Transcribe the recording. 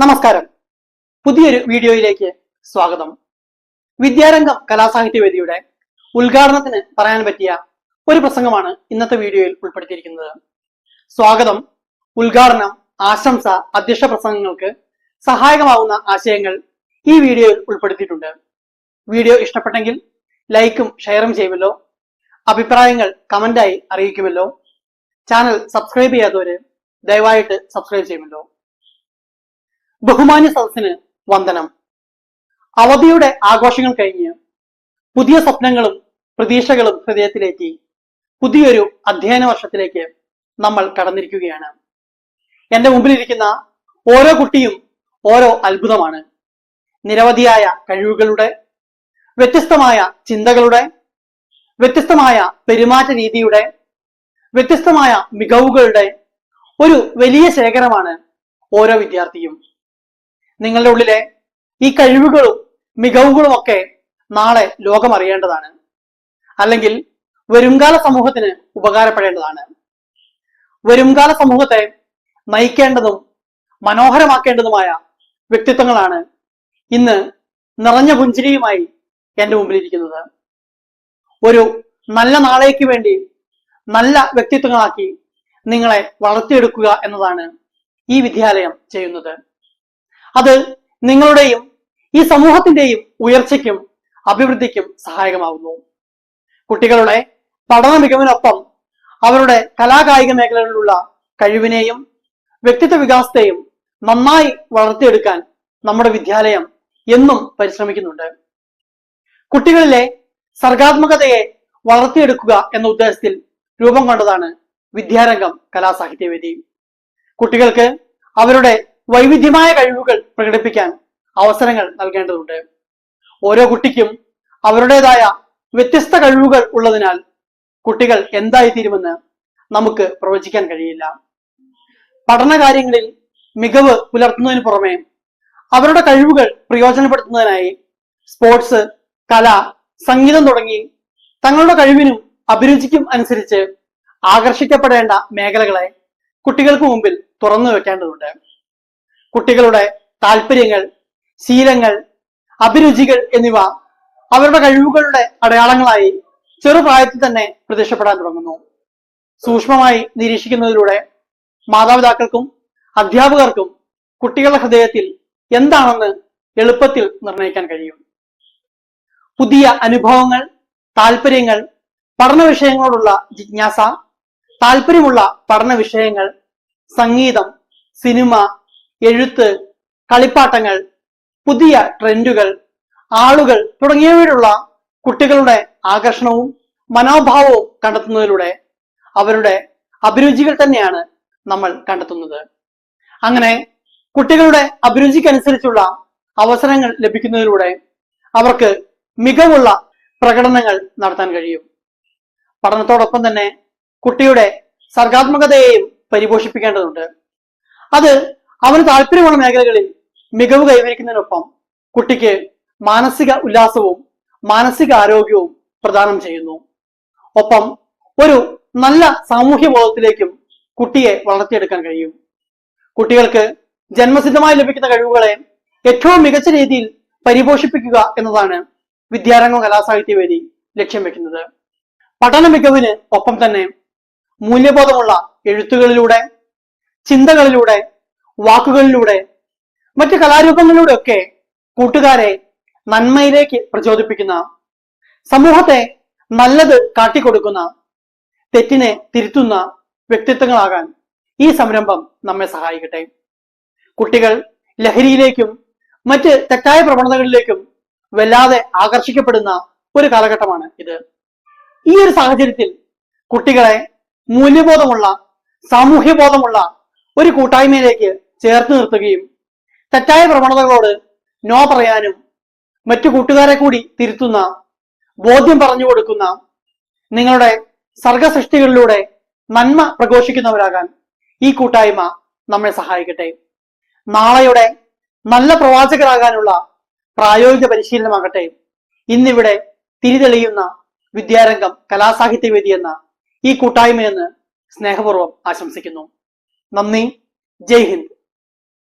നമസ്കാരം. പുതിയൊരു വീഡിയോയിലേക്ക് സ്വാഗതം. വിദ്യാരംഗം കലാസാഹിത്യവേദിയുടെ ഉദ്ഘാടനത്തിന് പറയാൻ പറ്റിയ ഒരു പ്രസംഗമാണ് ഇന്നത്തെ വീഡിയോയിൽ ഉൾപ്പെടുത്തിയിരിക്കുന്നത്. സ്വാഗതം. ഉദ്ഘാടനം ആശംസ അധ്യക്ഷ പ്രസംഗങ്ങൾക്ക് സഹായകമാവുന്ന ആശയങ്ങൾ ഈ വീഡിയോയിൽ ഉൾപ്പെടുത്തിയിട്ടുണ്ട്. വീഡിയോ ഇഷ്ടപ്പെട്ടെങ്കിൽ ലൈക്കും ഷെയറും ചെയ്യുമല്ലോ. അഭിപ്രായങ്ങൾ കമന്റായി അറിയിക്കുമല്ലോ. ചാനൽ സബ്സ്ക്രൈബ് ചെയ്യാത്തവര് ദയവായിട്ട് സബ്സ്ക്രൈബ് ചെയ്യുമല്ലോ. ബഹുമാന്യ സദസ്സിന് വന്ദനം. അവധിയുടെ ആഘോഷങ്ങൾ കഴിഞ്ഞ് പുതിയ സ്വപ്നങ്ങളും പ്രതീക്ഷകളും ഹൃദയത്തിലേക്ക് പുതിയൊരു അധ്യയന വർഷത്തിലേക്ക് നമ്മൾ കടന്നിരിക്കുകയാണ്. എന്റെ മുമ്പിലിരിക്കുന്ന ഓരോ കുട്ടിയും ഓരോ അത്ഭുതമാണ്. നിരവധിയായ കഴിവുകളുടെ വ്യത്യസ്തമായ ചിന്തകളുടെ വ്യത്യസ്തമായ പെരുമാറ്റ രീതിയുടെ വ്യത്യസ്തമായ മികവുകളുടെ ഒരു വലിയ ശേഖരമാണ് ഓരോ വിദ്യാർത്ഥിയും. നിങ്ങളുടെ ഉള്ളിലെ ഈ കഴിവുകളും മികവുകളും ഒക്കെ നാളെ ലോകം അറിയേണ്ടതാണ് അല്ലെങ്കിൽ വരുംകാല സമൂഹത്തിന് ഉപകാരപ്പെടേണ്ടതാണ്. വരുംകാല സമൂഹത്തെ നയിക്കേണ്ടതും മനോഹരമാക്കേണ്ടതുമായ വ്യക്തിത്വങ്ങളാണ് ഇന്ന് നിറഞ്ഞ പുഞ്ചിരിയുമായി എന്റെ മുമ്പിലിരിക്കുന്നത്. ഒരു നല്ല നാളേക്ക് വേണ്ടി നല്ല വ്യക്തിത്വങ്ങളാക്കി നിങ്ങളെ വളർത്തിയെടുക്കുക എന്നതാണ് ഈ വിദ്യാലയം ചെയ്യുന്നത്. അത് നിങ്ങളുടെയും ഈ സമൂഹത്തിന്റെയും ഉയർച്ചയ്ക്കും അഭിവൃദ്ധിക്കും സഹായകമാകുന്നു കുട്ടികളുടെ പഠന മികവിനൊപ്പം അവരുടെ കലാകായിക മേഖലകളിലുള്ള കഴിവിനെയും വ്യക്തിത്വ വികാസത്തെയും നന്നായി വളർത്തിയെടുക്കാൻ നമ്മുടെ വിദ്യാലയം എന്നും പരിശ്രമിക്കുന്നുണ്ട്. കുട്ടികളിലെ സർഗാത്മകതയെ വളർത്തിയെടുക്കുക എന്ന ഉദ്ദേശത്തിൽ രൂപം കൊണ്ടതാണ് വിദ്യാരംഗം കലാസാഹിത്യവേദി. കുട്ടികൾക്ക് അവരുടെ വൈവിധ്യമായ കഴിവുകൾ പ്രകടിപ്പിക്കാൻ അവസരങ്ങൾ നൽകേണ്ടതുണ്ട്. ഓരോ കുട്ടിക്കും അവരുടേതായ വ്യത്യസ്ത കഴിവുകൾ ഉള്ളതിനാൽ കുട്ടികൾ എന്തായിത്തീരുമെന്ന് നമുക്ക് പ്രവചിക്കാൻ കഴിയില്ല. പഠന കാര്യങ്ങളിൽ മികവ് പുലർത്തുന്നതിന് പുറമെ അവരുടെ കഴിവുകൾ പ്രയോജനപ്പെടുത്തുന്നതിനായി സ്പോർട്സ് കല സംഗീതം തുടങ്ങി തങ്ങളുടെ കഴിവിനും അഭിരുചിക്കും അനുസരിച്ച് ആകർഷിക്കപ്പെടേണ്ട മേഖലകളെ കുട്ടികൾക്ക് മുമ്പിൽ തുറന്നു വെക്കേണ്ടതുണ്ട്. കുട്ടികളുടെ താല്പര്യങ്ങൾ ശീലങ്ങൾ അഭിരുചികൾ എന്നിവ അവരുടെ കഴിവുകളുടെ അടയാളങ്ങളായി ചെറുപ്രായത്തിൽ തന്നെ പ്രത്യക്ഷപ്പെടാൻ തുടങ്ങുന്നു. സൂക്ഷ്മമായി നിരീക്ഷിക്കുന്നതിലൂടെ മാതാപിതാക്കൾക്കും അധ്യാപകർക്കും കുട്ടികളുടെ ഹൃദയത്തിൽ എന്താണെന്ന് എളുപ്പത്തിൽ നിർണയിക്കാൻ കഴിയും. പുതിയ അനുഭവങ്ങൾ താല്പര്യങ്ങൾ പഠന വിഷയങ്ങളോടുള്ള ജിജ്ഞാസ താല്പര്യമുള്ള പഠന വിഷയങ്ങൾ സംഗീതം സിനിമ എഴുത്ത് കളിപ്പാട്ടങ്ങൾ പുതിയ ട്രെൻഡുകൾ ആളുകൾ തുടങ്ങിയവയിലുള്ള കുട്ടികളുടെ ആകർഷണവും മനോഭാവവും കണ്ടെത്തുന്നതിലൂടെ അവരുടെ അഭിരുചികൾ തന്നെയാണ് നമ്മൾ കണ്ടെത്തുന്നത്. അങ്ങനെ കുട്ടികളുടെ അഭിരുചിക്കനുസരിച്ചുള്ള അവസരങ്ങൾ ലഭിക്കുന്നതിലൂടെ അവർക്ക് മികവുള്ള പ്രകടനങ്ങൾ നടത്താൻ കഴിയും. പഠനത്തോടൊപ്പം തന്നെ കുട്ടിയുടെ സർഗാത്മകതയെയും പരിപോഷിപ്പിക്കേണ്ടതുണ്ട്. അത് അവന് താല്പര്യമുള്ള മേഖലകളിൽ മികവ് കൈവരിക്കുന്നതിനൊപ്പം കുട്ടിക്ക് മാനസിക ഉല്ലാസവും മാനസിക ആരോഗ്യവും പ്രദാനം ചെയ്യുന്നു. ഒപ്പം ഒരു നല്ല സാമൂഹ്യ ബോധത്തിലേക്കും കുട്ടിയെ വളർത്തിയെടുക്കാൻ കഴിയും. കുട്ടികൾക്ക് ജന്മസിദ്ധമായി ലഭിക്കുന്ന കഴിവുകളെ ഏറ്റവും മികച്ച രീതിയിൽ പരിപോഷിപ്പിക്കുക എന്നതാണ് വിദ്യാരംഗം കലാസാഹിത്യവേദി ലക്ഷ്യം വെക്കുന്നത്. പഠന മികവിന് ഒപ്പം തന്നെ മൂല്യബോധമുള്ള എഴുത്തുകളിലൂടെ ചിന്തകളിലൂടെ വാക്കുകളിലൂടെ മറ്റ് കലാരൂപങ്ങളിലൂടെ ഒക്കെ കൂട്ടുകാരെ നന്മയിലേക്ക് പ്രചോദിപ്പിക്കുന്ന സമൂഹത്തെ നല്ലത് കാട്ടിക്കൊടുക്കുന്ന തെറ്റിനെ തിരുത്തുന്ന വ്യക്തിത്വങ്ങളാകാൻ ഈ സംരംഭം നമ്മെ സഹായിക്കട്ടെ. കുട്ടികൾ ലഹരിയിലേക്കും മറ്റ് തെറ്റായ പ്രവണതകളിലേക്കും വല്ലാതെ ആകർഷിക്കപ്പെടുന്ന ഒരു കാലഘട്ടമാണ് ഇത്. ഈ ഒരു സാഹചര്യത്തിൽ കുട്ടികളെ മൂല്യബോധമുള്ള സാമൂഹ്യബോധമുള്ള ഒരു കൂട്ടായ്മയിലേക്ക് ചേർത്ത് നിർത്തുകയും തെറ്റായ പ്രവണതകളോട് നോ പറയാനും മറ്റു കൂട്ടുകാരെ കൂടി തിരുത്തുന്ന ബോധ്യം പറഞ്ഞു കൊടുക്കുന്ന നിങ്ങളുടെ സർഗസൃഷ്ടികളിലൂടെ നന്മ പ്രഘോഷിക്കുന്നവരാകാൻ ഈ കൂട്ടായ്മ നമ്മെ സഹായിക്കട്ടെ. നാളെയുടെ നല്ല പ്രവാചകരാകാനുള്ള പ്രായോഗിക പരിശീലനമാകട്ടെ. ഇന്നിവിടെ തിരിതെളിയുന്ന വിദ്യാരംഗം കലാസാഹിത്യവേദി എന്ന ഈ കൂട്ടായ്മയെന്ന് സ്നേഹപൂർവം ആശംസിക്കുന്നു. നന്ദി. ജയ് ഹിന്ദ്.